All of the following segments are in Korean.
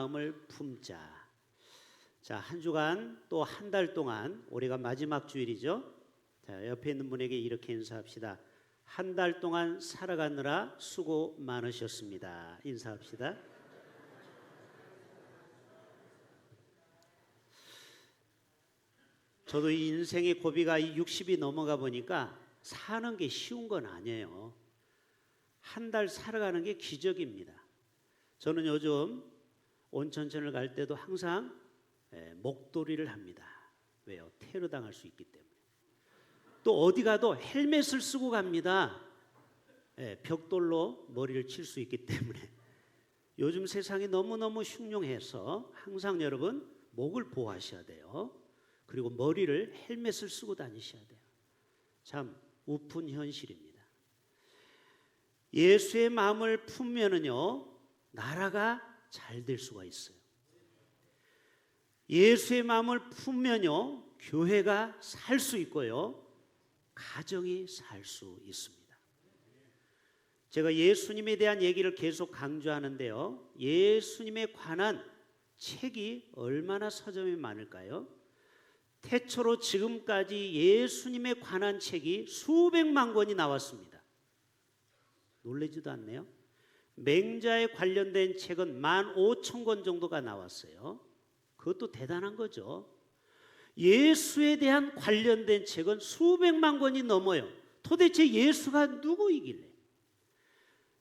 마음을 품자. 자, 한 주간 또 한 달 동안 올해가 마지막 주일이죠. 자, 옆에 있는 분에게 이렇게 인사합시다. 한 달 동안 살아가느라 수고 많으셨습니다. 인사합시다. 저도 이 인생의 고비가 이 60이 넘어가 보니까 사는 게 쉬운 건 아니에요. 한 달 살아가는 게 기적입니다. 저는 요즘 온천천을 갈 때도 항상 예, 목도리를 합니다. 왜요? 테러 당할 수 있기 때문에. 또 어디 가도 헬멧을 쓰고 갑니다. 예, 벽돌로 머리를 칠 수 있기 때문에. 요즘 세상이 너무너무 흉흉해서 항상 여러분 목을 보호하셔야 돼요. 그리고 머리를 헬멧을 쓰고 다니셔야 돼요. 참 우픈 현실입니다. 예수의 마음을 품면은요 나라가 잘 될 수가 있어요. 예수의 마음을 품면요 교회가 살 수 있고요 가정이 살 수 있습니다. 제가 예수님에 대한 얘기를 계속 강조하는데요. 예수님에 관한 책이 얼마나 서점에 많을까요? 태초로 지금까지 예수님에 관한 책이 수백만 권이 나왔습니다. 놀라지도 않네요. 맹자에 관련된 책은 만 오천 권 정도가 나왔어요. 그것도 대단한 거죠. 예수에 대한 관련된 책은 수백만 권이 넘어요. 도대체 예수가 누구이길래?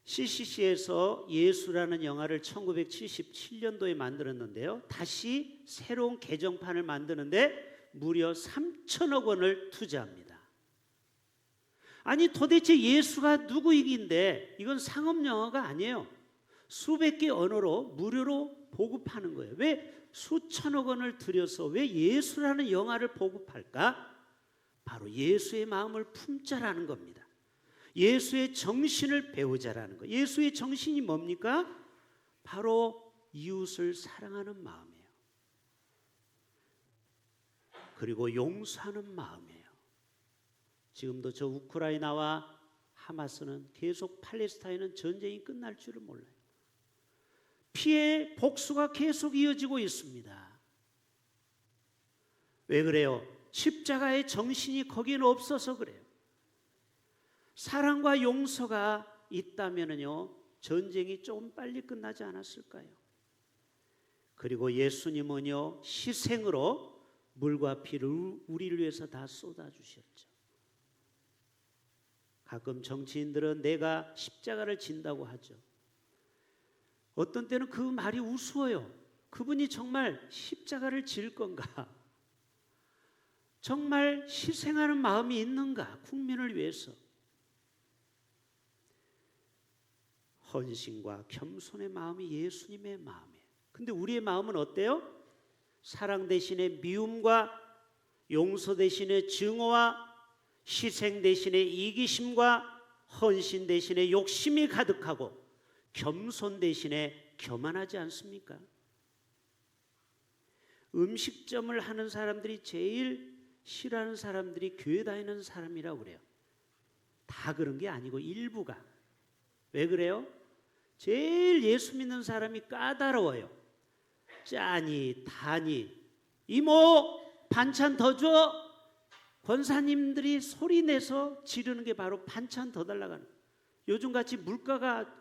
CCC에서 예수라는 영화를 1977년도에 만들었는데요. 다시 새로운 개정판을 만드는데 무려 3천억 원을 투자합니다. 아니 도대체 예수가 누구이긴데 이건 상업 영화가 아니에요. 수백 개 언어로 무료로 보급하는 거예요. 왜 수천억 원을 들여서 왜 예수라는 영화를 보급할까? 바로 예수의 마음을 품자라는 겁니다. 예수의 정신을 배우자라는 거. 예수의 정신이 뭡니까? 바로 이웃을 사랑하는 마음이에요. 그리고 용서하는 마음이에요. 지금도 저 우크라이나와 하마스는 계속 팔레스타인은 전쟁이 끝날 줄을 몰라요. 피해 복수가 계속 이어지고 있습니다. 왜 그래요? 십자가의 정신이 거기는 없어서 그래요. 사랑과 용서가 있다면요 전쟁이 좀 빨리 끝나지 않았을까요? 그리고 예수님은요 희생으로 물과 피를 우리를 위해서 다 쏟아 주셨죠. 가끔 정치인들은 내가 십자가를 진다고 하죠. 어떤 때는 그 말이 우스워요. 그분이 정말 십자가를 질 건가? 정말 희생하는 마음이 있는가? 국민을 위해서. 헌신과 겸손의 마음이 예수님의 마음이에요. 근데 우리의 마음은 어때요? 사랑 대신에 미움과 용서 대신에 증오와 희생 대신에 이기심과 헌신 대신에 욕심이 가득하고 겸손 대신에 교만하지 않습니까? 음식점을 하는 사람들이 제일 싫어하는 사람들이 교회 다니는 사람이라고 그래요. 다 그런 게 아니고 일부가. 왜 그래요? 제일 예수 믿는 사람이 까다로워요. 짜니, 다니, 이모, 반찬 더 줘. 권사님들이 소리 내서 지르는 게 바로 반찬 더 달라가는. 요즘 같이 물가가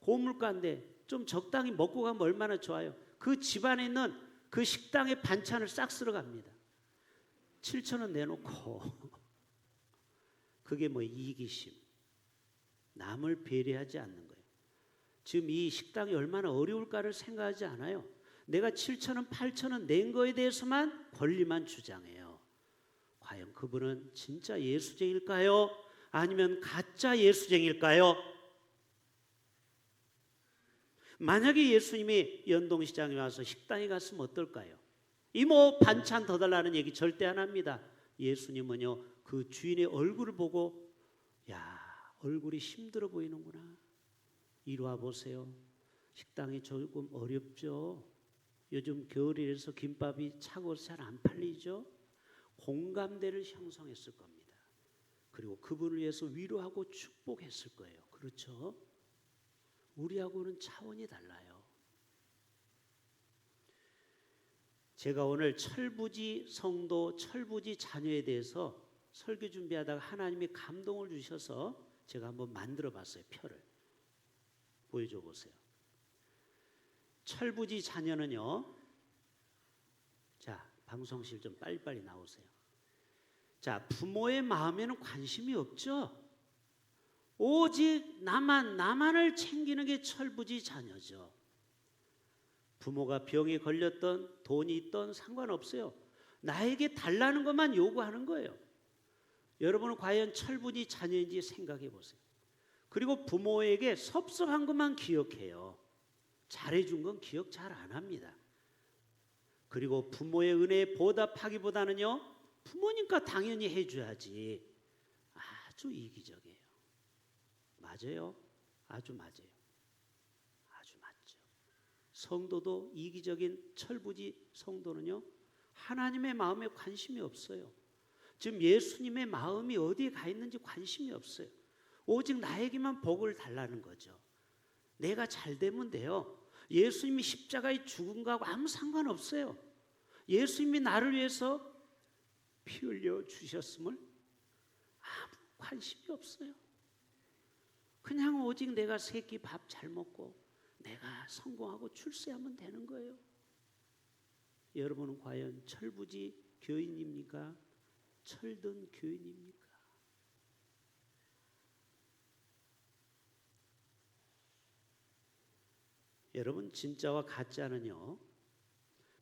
고물가인데 좀 적당히 먹고 가면 얼마나 좋아요. 그 집안에 있는 그 식당의 반찬을 싹 쓸어 갑니다. 7천 원 내놓고 그게 뭐 이기심. 남을 배려하지 않는 거예요. 지금 이 식당이 얼마나 어려울까를 생각하지 않아요. 내가 7천 원, 8천 원 낸 거에 대해서만 권리만 주장해요. 과연 그분은 진짜 예수쟁일까요? 아니면 가짜 예수쟁일까요? 만약에 예수님이 연동시장에 와서 식당에 갔으면 어떨까요? 이모 반찬 더 달라는 얘기 절대 안 합니다. 예수님은요 그 주인의 얼굴을 보고 야 얼굴이 힘들어 보이는구나. 이리 와 보세요. 식당이 조금 어렵죠. 요즘 겨울이라서 김밥이 차고 잘 안 팔리죠. 공감대를 형성했을 겁니다. 그리고 그분을 위해서 위로하고 축복했을 거예요. 그렇죠? 우리하고는 차원이 달라요. 제가 오늘 철부지 성도, 철부지 자녀에 대해서 설교 준비하다가 하나님이 감동을 주셔서 제가 한번 만들어 봤어요. 표를. 보여줘 보세요. 철부지 자녀는요. 자, 방송실 좀 빨리빨리 나오세요. 자, 부모의 마음에는 관심이 없죠. 오직 나만 나만을 챙기는 게 철부지 자녀죠. 부모가 병에 걸렸던 돈이 있던 상관없어요. 나에게 달라는 것만 요구하는 거예요. 여러분은 과연 철부지 자녀인지 생각해 보세요. 그리고 부모에게 섭섭한 것만 기억해요. 잘해준 건 기억 잘 안 합니다. 그리고 부모의 은혜에 보답하기보다는요, 부모니까 당연히 해줘야지. 아주 이기적이에요. 맞아요. 아주 맞아요. 아주 맞죠. 성도도 이기적인 철부지 성도는요, 하나님의 마음에 관심이 없어요. 지금 예수님의 마음이 어디에 가 있는지 관심이 없어요. 오직 나에게만 복을 달라는 거죠. 내가 잘 되면 돼요. 예수님이 십자가에 죽은 거하고 아무 상관없어요. 예수님이 나를 위해서 피 흘려 주셨음을 아무 관심이 없어요. 그냥 오직 내가 새끼 밥 잘 먹고 내가 성공하고 출세하면 되는 거예요. 여러분은 과연 철부지 교인입니까? 철든 교인입니까? 여러분 진짜와 가짜는요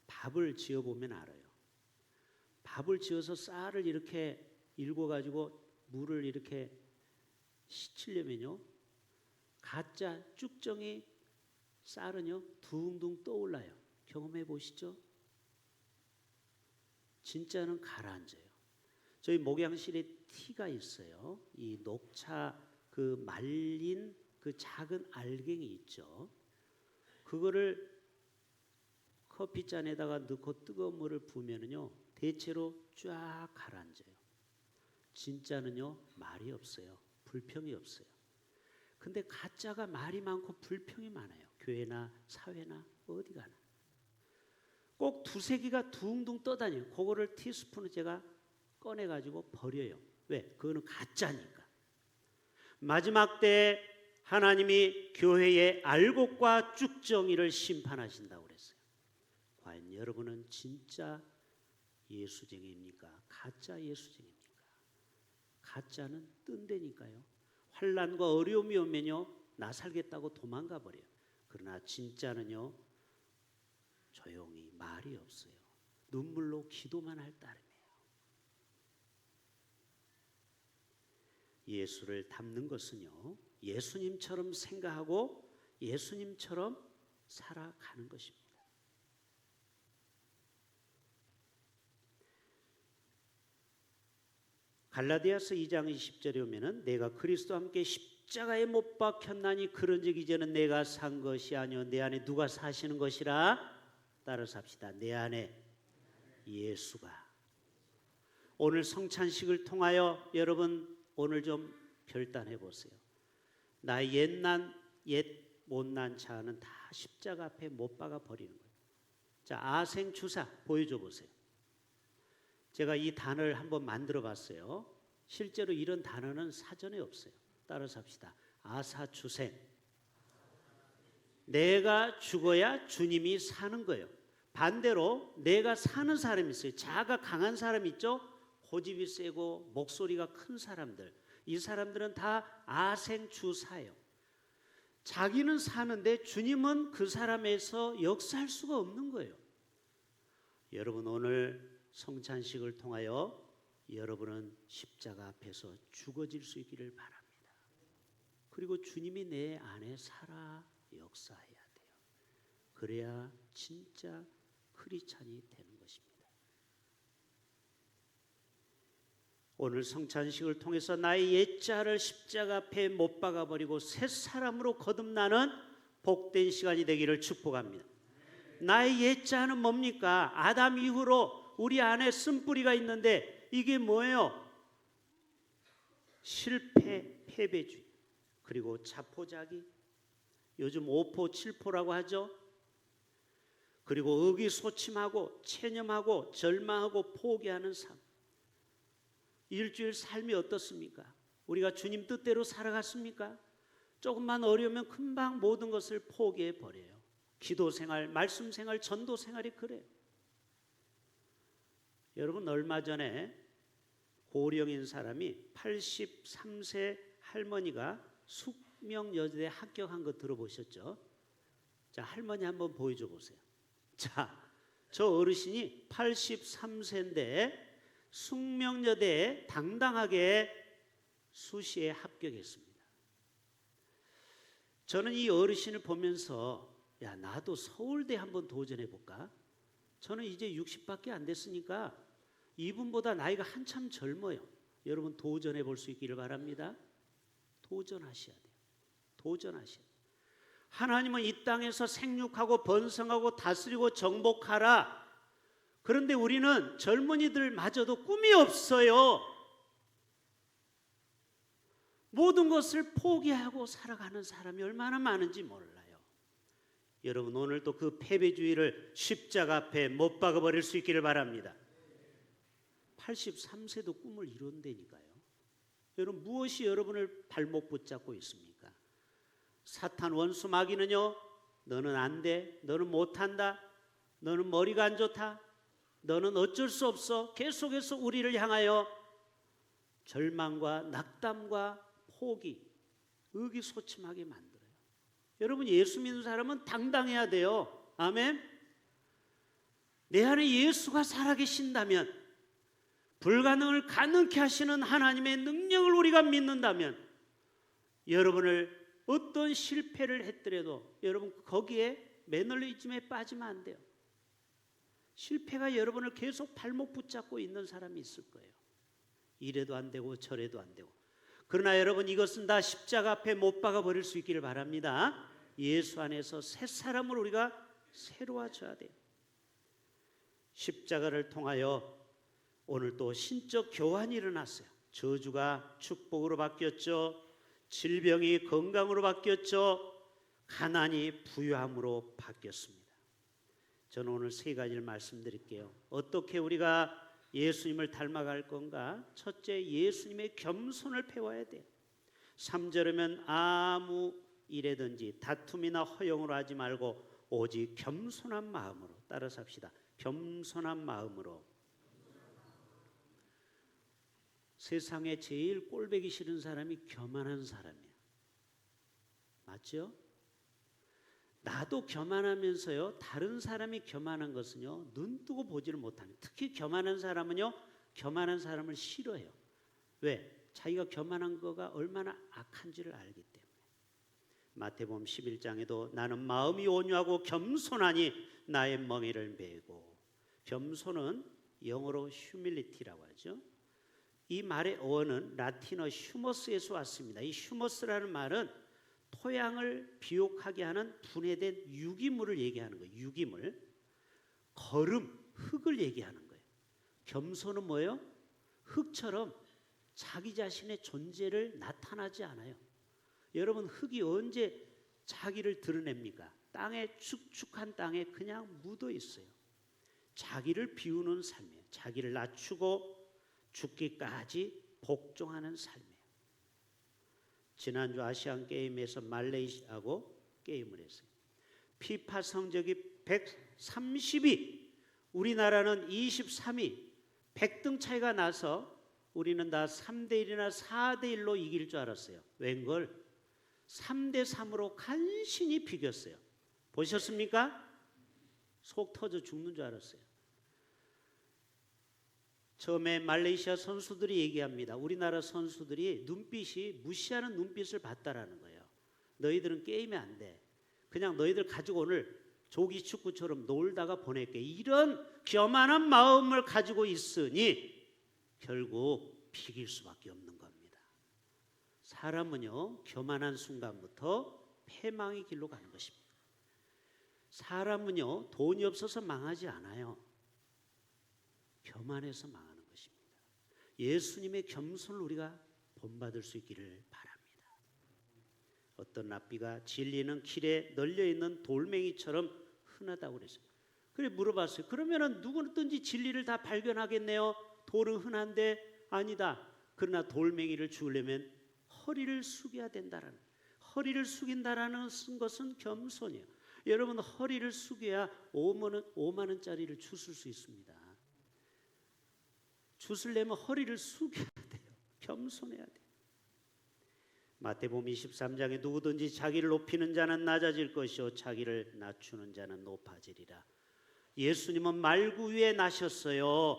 밥을 지어 보면 알아요. 밥을 지어서 쌀을 이렇게 일궈 가지고 물을 이렇게 씻으려면요 가짜 쭉정이 쌀은요 둥둥 떠올라요. 경험해 보시죠. 진짜는 가라앉아요. 저희 목양실에 티가 있어요. 이 녹차 그 말린 그 작은 알갱이 있죠. 그거를 커피잔에다가 넣고 뜨거운 물을 부으면은요 대체로 쫙 가라앉아요. 진짜는요 말이 없어요. 불평이 없어요. 근데 가짜가 말이 많고 불평이 많아요. 교회나 사회나 어디 가나. 꼭 두세 개가 둥둥 떠다녀요. 그거를 티스푼을 제가 꺼내 가지고 버려요. 왜? 그거는 가짜니까. 마지막 때 하나님이 교회의 알곡과 쭉정이를 심판하신다고 그랬어요. 과연 여러분은 진짜 예수쟁이입니까? 가짜 예수쟁이입니까? 가짜는 뜬대니까요. 환란과 어려움이 오면요. 나 살겠다고 도망가 버려요. 그러나 진짜는요. 조용히 말이 없어요. 눈물로 기도만 할 따름이에요. 예수를 닮는 것은요. 예수님처럼 생각하고 예수님처럼 살아가는 것입니다. 갈라디아서 2장 20절에 오면은 내가 그리스도와 함께 십자가에 못 박혔나니 그런즉 이제는 내가 산 것이 아니요 내 안에 누가 사시는 것이라 따라서 합시다. 내 안에 예수가 오늘 성찬식을 통하여 여러분 오늘 좀 결단해 보세요. 나의 옛난 옛 못난 자는 다 십자가 앞에 못 박아 버리는 거예요. 자 아생 주사 보여줘 보세요. 제가 이 단어를 한번 만들어 봤어요. 실제로 이런 단어는 사전에 없어요. 따라서 합시다. 아사주생. 내가 죽어야 주님이 사는 거예요. 반대로 내가 사는 사람이 있어요. 자아가 강한 사람 있죠? 고집이 세고 목소리가 큰 사람들. 이 사람들은 다 아생주사예요. 자기는 사는데 주님은 그 사람에서 역사할 수가 없는 거예요. 여러분 오늘 성찬식을 통하여 여러분은 십자가 앞에서 죽어질 수 있기를 바랍니다. 그리고 주님이 내 안에 살아 역사해야 돼요. 그래야 진짜 크리찬이 되는 것입니다. 오늘 성찬식을 통해서 나의 옛자를 십자가 앞에 못 박아 버리고 새 사람으로 거듭나는 복된 시간이 되기를 축복합니다. 나의 옛자는 뭡니까? 아담 이후로 우리 안에 쓴뿌리가 있는데 이게 뭐예요? 실패, 패배주의, 그리고 자포자기, 요즘 5포, 7포라고 하죠. 그리고 의기소침하고 체념하고 절망하고 포기하는 삶. 일주일 삶이 어떻습니까? 우리가 주님 뜻대로 살아갔습니까? 조금만 어려우면 금방 모든 것을 포기해 버려요. 기도 생활, 말씀 생활, 전도 생활이 그래요. 여러분 얼마 전에 고령인 사람이 83세 할머니가 숙명여대에 합격한 거 들어보셨죠? 자, 할머니 한번 보여줘 보세요. 자, 저 어르신이 83세인데 숙명여대에 당당하게 수시에 합격했습니다. 저는 이 어르신을 보면서 야, 나도 서울대 한번 도전해 볼까? 저는 이제 60밖에 안 됐으니까 이분보다 나이가 한참 젊어요. 여러분 도전해 볼 수 있기를 바랍니다. 도전하셔야 돼요. 도전하셔야 돼요. 하나님은 이 땅에서 생육하고 번성하고 다스리고 정복하라. 그런데 우리는 젊은이들마저도 꿈이 없어요. 모든 것을 포기하고 살아가는 사람이 얼마나 많은지 몰라요. 여러분 오늘도 그 패배주의를 십자가 앞에 못 박아 버릴 수 있기를 바랍니다. 83세도 꿈을 이룬다니까요. 여러분 무엇이 여러분을 발목 붙잡고 있습니까? 사탄 원수 마귀는요. 너는 안 돼. 너는 못 한다. 너는 머리가 안 좋다. 너는 어쩔 수 없어. 계속해서 우리를 향하여 절망과 낙담과 포기, 의기소침하게 만들어요. 여러분 예수 믿는 사람은 당당해야 돼요. 아멘. 내 안에 예수가 살아계신다면 불가능을 가능케 하시는 하나님의 능력을 우리가 믿는다면 여러분을 어떤 실패를 했더라도 여러분 거기에 매너리즘에 빠지면 안 돼요. 실패가 여러분을 계속 발목 붙잡고 있는 사람이 있을 거예요. 이래도 안 되고 저래도 안 되고. 그러나 여러분 이것은 다 십자가 앞에 못 박아 버릴 수 있기를 바랍니다. 예수 안에서 새 사람을 우리가 새로워져야 돼요. 십자가를 통하여 오늘 또 신적 교환이 일어났어요. 저주가 축복으로 바뀌었죠. 질병이 건강으로 바뀌었죠. 가난이 부유함으로 바뀌었습니다. 저는 오늘 세 가지를 말씀드릴게요. 어떻게 우리가 예수님을 닮아갈 건가? 첫째, 예수님의 겸손을 배워야 돼요. 3절이면 아무 일에든지 다툼이나 허용으로 하지 말고 오직 겸손한 마음으로 따라서 합시다. 겸손한 마음으로 세상에 제일 꼴배기 싫은 사람이 교만한 사람이에요. 맞죠? 나도 교만하면서요 다른 사람이 교만한 것은요 눈 뜨고 보지를 못하는 특히 교만한 사람은요 교만한 사람을 싫어해요. 왜? 자기가 교만한 거가 얼마나 악한지를 알기 때문에. 마태복음 11장에도 나는 마음이 온유하고 겸손하니 나의 멍에를 메고. 겸손은 영어로 humility라고 하죠. 이 말의 어원은 라틴어 휴머스에서 왔습니다. 이 휴머스라는 말은 토양을 비옥하게 하는 분해된 유기물을 얘기하는 거예요. 유기물. 거름, 흙을 얘기하는 거예요. 겸손은 뭐예요? 흙처럼 자기 자신의 존재를 나타나지 않아요. 여러분 흙이 언제 자기를 드러냅니까? 땅에 축축한 땅에 그냥 묻어 있어요. 자기를 비우는 삶이에요. 자기를 낮추고 죽기까지 복종하는 삶이에요. 지난주 아시안 게임에서 말레이시아하고 게임을 했어요. 피파 성적이 130위, 우리나라는 23위, 100등 차이가 나서 우리는 다 3대 1이나 4대 1로 이길 줄 알았어요. 웬걸 3대 3으로 간신히 비겼어요. 보셨습니까? 속 터져 죽는 줄 알았어요. 처음에 말레이시아 선수들이 얘기합니다. 우리나라 선수들이 눈빛이 무시하는 눈빛을 봤다라는 거예요. 너희들은 게임이 안 돼. 그냥 너희들 가지고 오늘 조기 축구처럼 놀다가 보낼게. 이런 교만한 마음을 가지고 있으니 결국 비길 수밖에 없는 겁니다. 사람은요, 교만한 순간부터 패망의 길로 가는 것입니다. 사람은요, 돈이 없어서 망하지 않아요. 교만해서 망합니다. 예수님의 겸손을 우리가 본받을 수 있기를 바랍니다. 어떤 랍비가 진리는 길에 널려 있는 돌멩이처럼 흔하다고 그랬어요. 그래 물어봤어요. 그러면은 누구든지 진리를 다 발견하겠네요. 돌은 흔한데 아니다. 그러나 돌멩이를 죽으려면 허리를 숙여야 된다라는 허리를 숙인다라는 쓴 것은 겸손이에요. 여러분 허리를 숙여야 5만 원 5만 원짜리를 주실 수 있습니다. 주술려면 허리를 숙여야 돼요. 겸손해야 돼요. 마태복음 23장에 누구든지 자기를 높이는 자는 낮아질 것이요 자기를 낮추는 자는 높아지리라. 예수님은 말구 위에 나셨어요.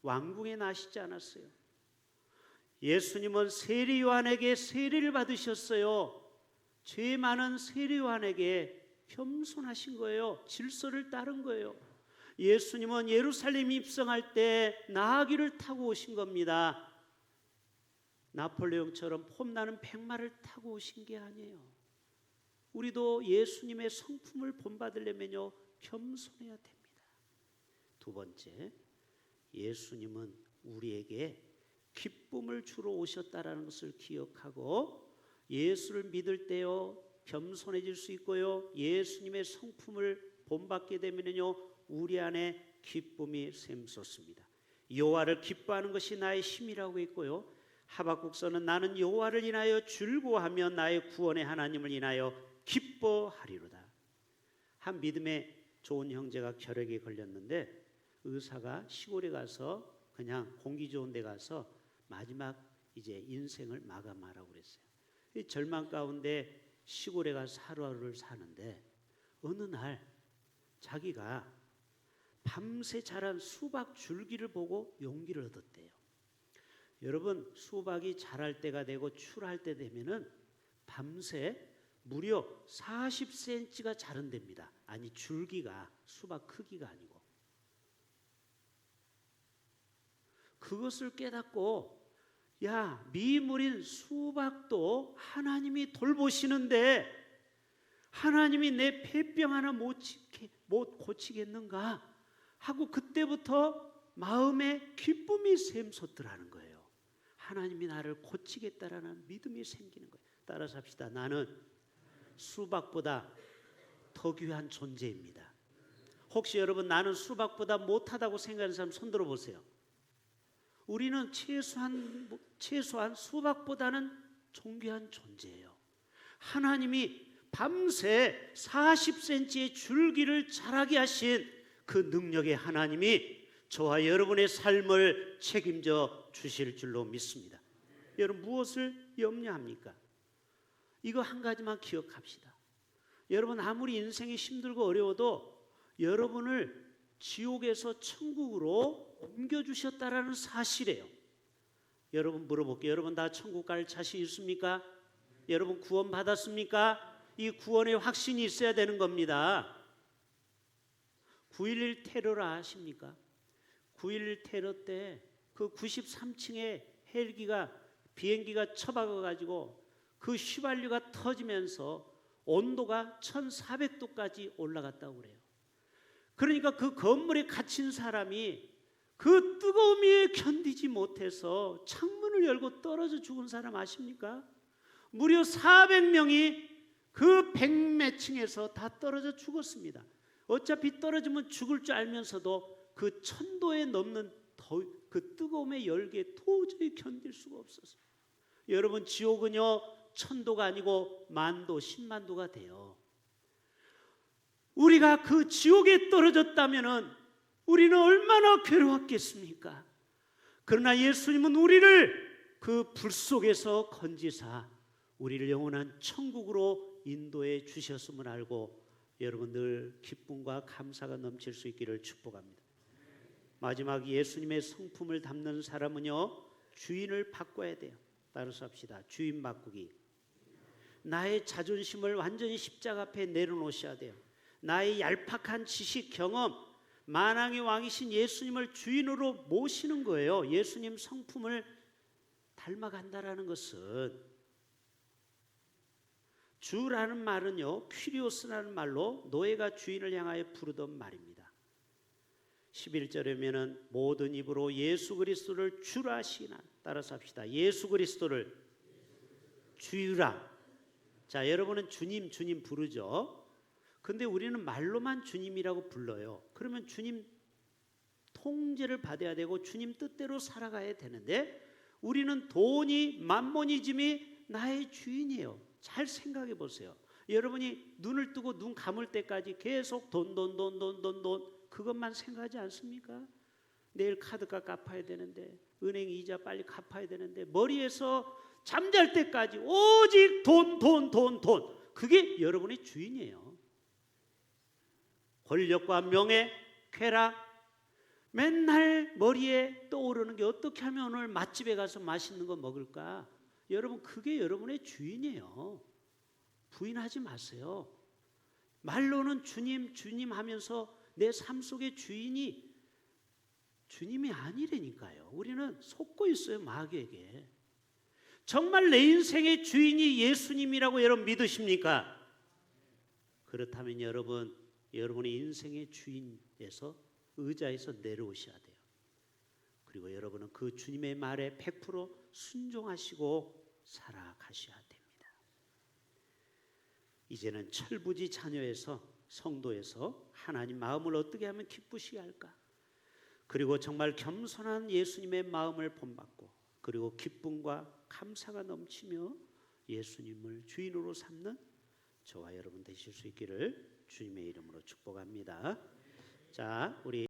왕궁에 나시지 않았어요. 예수님은 세리 요한에게 세리를 받으셨어요. 죄 많은 세리 요한에게 겸손하신 거예요. 질서를 따른 거예요. 예수님은 예루살렘 입성할 때 나귀를 타고 오신 겁니다. 나폴레옹처럼 폼나는 백마를 타고 오신 게 아니에요. 우리도 예수님의 성품을 본받으려면요 겸손해야 됩니다. 두 번째, 예수님은 우리에게 기쁨을 주러 오셨다라는 것을 기억하고 예수를 믿을 때요 겸손해질 수 있고요 예수님의 성품을 본받게 되면요 우리 안에 기쁨이 샘솟습니다. 여호와를 기뻐하는 것이 나의 힘이라고 했고요. 하박국서는 나는 여호와를 인하여 즐거워하며 나의 구원의 하나님을 인하여 기뻐하리로다. 한 믿음의 좋은 형제가 결핵에 걸렸는데 의사가 시골에 가서 그냥 공기 좋은 데 가서 마지막 이제 인생을 마감하라고 그랬어요. 이 절망 가운데 시골에 가서 하루하루를 사는데 어느 날 자기가 밤새 자란 수박 줄기를 보고 용기를 얻었대요. 여러분 수박이 자랄 때가 되고 출할 때 되면은 밤새 무려 40cm가 자른답니다. 아니 줄기가 수박 크기가 아니고 그것을 깨닫고 야 미물인 수박도 하나님이 돌보시는데 하나님이 내 폐병 하나 못, 지게, 못 고치겠는가 하고 그때부터 마음에 기쁨이 샘솟더라는 거예요. 하나님이 나를 고치겠다라는 믿음이 생기는 거예요. 따라서 합시다. 나는 수박보다 더 귀한 존재입니다. 혹시 여러분 나는 수박보다 못하다고 생각하는 사람 손 들어 보세요. 우리는 최소한 최소한 수박보다는 존귀한 존재예요. 하나님이 밤새 40cm의 줄기를 자라게 하신 그 능력의 하나님이 저와 여러분의 삶을 책임져 주실 줄로 믿습니다. 여러분 무엇을 염려합니까? 이거 한 가지만 기억합시다. 여러분 아무리 인생이 힘들고 어려워도 여러분을 지옥에서 천국으로 옮겨 주셨다라는 사실이에요. 여러분 물어볼게요. 여러분 다 천국 갈 자신 있습니까? 여러분 구원 받았습니까? 이 구원의 확신이 있어야 되는 겁니다. 9.11 테러를 아십니까? 9.11 테러 때 그 93층에 헬기가 비행기가 처박아 가지고 그 휘발유가 터지면서 온도가 1400도까지 올라갔다고 그래요. 그러니까 그 건물에 갇힌 사람이 그 뜨거움 에 견디지 못해서 창문을 열고 떨어져 죽은 사람 아십니까? 무려 400명이 그 백매층에서 다 떨어져 죽었습니다. 어차피 떨어지면 죽을 줄 알면서도 그 천도에 넘는 더, 그 뜨거움의 열기에 도저히 견딜 수가 없었어요. 여러분 지옥은요 천도가 아니고 만도 십만도가 돼요. 우리가 그 지옥에 떨어졌다면은 우리는 얼마나 괴로웠겠습니까? 그러나 예수님은 우리를 그 불 속에서 건지사 우리를 영원한 천국으로 인도해 주셨음을 알고 여러분 늘 기쁨과 감사가 넘칠 수 있기를 축복합니다. 마지막 예수님의 성품을 담는 사람은요 주인을 바꿔야 돼요. 따라서 합시다. 주인 바꾸기. 나의 자존심을 완전히 십자가 앞에 내려놓으셔야 돼요. 나의 얄팍한 지식, 경험, 만왕의 왕이신 예수님을 주인으로 모시는 거예요. 예수님 성품을 닮아간다라는 것은 주라는 말은요, 퀴리오스라는 말로 노예가 주인을 향하여 부르던 말입니다. 11절에면은 모든 입으로 예수 그리스도를 주라 시나 따라서 합시다. 예수 그리스도를 주유라. 자, 여러분은 주님 주님 부르죠. 근데 우리는 말로만 주님이라고 불러요. 그러면 주님 통제를 받아야 되고 주님 뜻대로 살아가야 되는데 우리는 돈이 만모니즘이 나의 주인이에요. 잘 생각해 보세요. 여러분이 눈을 뜨고 눈 감을 때까지 계속 돈 돈 돈 돈 돈 돈 그것만 생각하지 않습니까? 내일 카드값 갚아야 되는데 은행 이자 빨리 갚아야 되는데 머리에서 잠잘 때까지 오직 돈 돈 돈 돈 그게 여러분의 주인이에요. 권력과 명예, 쾌락 맨날 머리에 떠오르는 게 어떻게 하면 오늘 맛집에 가서 맛있는 거 먹을까? 여러분 그게 여러분의 주인이에요. 부인하지 마세요. 말로는 주님 주님 하면서 내 삶 속의 주인이 주님이 아니라니까요. 우리는 속고 있어요 마귀에게. 정말 내 인생의 주인이 예수님이라고 여러분 믿으십니까? 그렇다면 여러분 여러분의 인생의 주인에서 의자에서 내려오셔야 돼요. 그리고 여러분은 그 주님의 말에 100% 순종하시고 살아가셔야 됩니다. 이제는 철부지 자녀에서 성도에서 하나님 마음을 어떻게 하면 기쁘시게 할까? 그리고 정말 겸손한 예수님의 마음을 본받고 그리고 기쁨과 감사가 넘치며 예수님을 주인으로 삼는 저와 여러분 되실 수 있기를 주님의 이름으로 축복합니다. 자, 우리